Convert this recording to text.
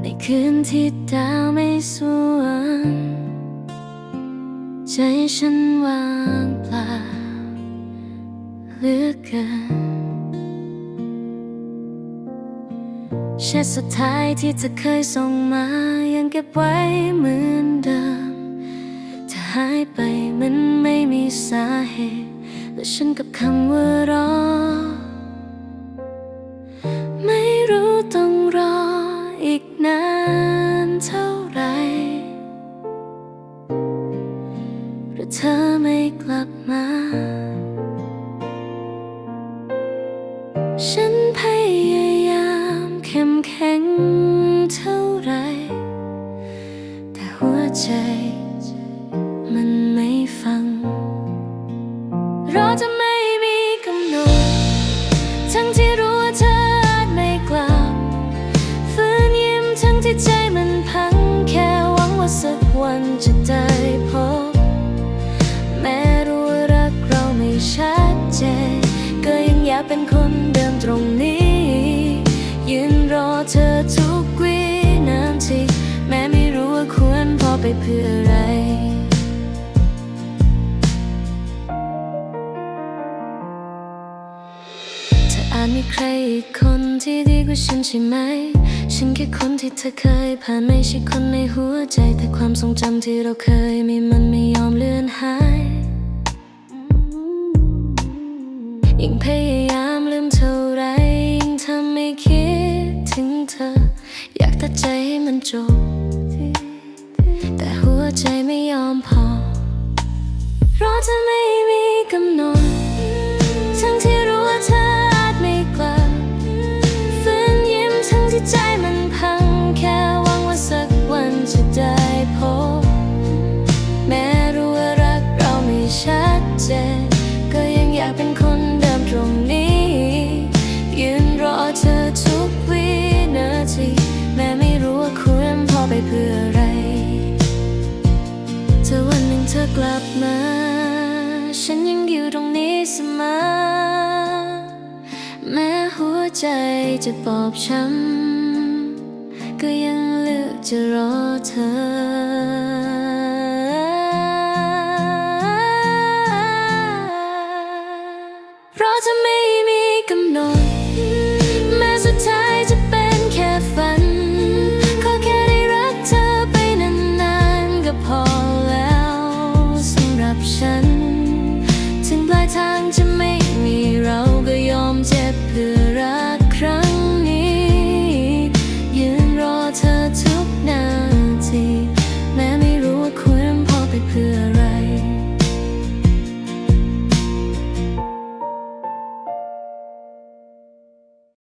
ในคืนที่ดาวไม่สวย ใจฉันว่างเปล่าเหลือเกินแชทสุดท้ายที่เธอเคยส่งมายังเก็บไว้เหมือนเดิม จะหายไปเหมือน มีสาเหตุและฉันกับคำว่ารอ ไม่รู้ต้องรออีกนานเท่าไหรหรือเธอไม่กลับมา เป็นคนเดิมตรงนี้ ยืนรอเธอทุกวินาทีแม้ไม่รู้ว่าควรพอไปเพื่ออะไรเธออาจมีใครอีกคนที่ดีกว่าฉันใช่ไหม ฉันแค่คนที่เธอเคยผ่านไม่ใช่คนในหัวใจ แต่ความทรงจำที่เราเคยมีมันไม่ ใจให้มันจบ แต่หัวใจไม่ยอมพอ เพราะเธอไม่มีกำหนด กลับมา ฉันยังอยู่ตรงนี้เสมอแม้หัวใจจะบอบช้ำก็ยังเลือกจะรอเธอเพราะเธอไม่มีกำหนด Benjamin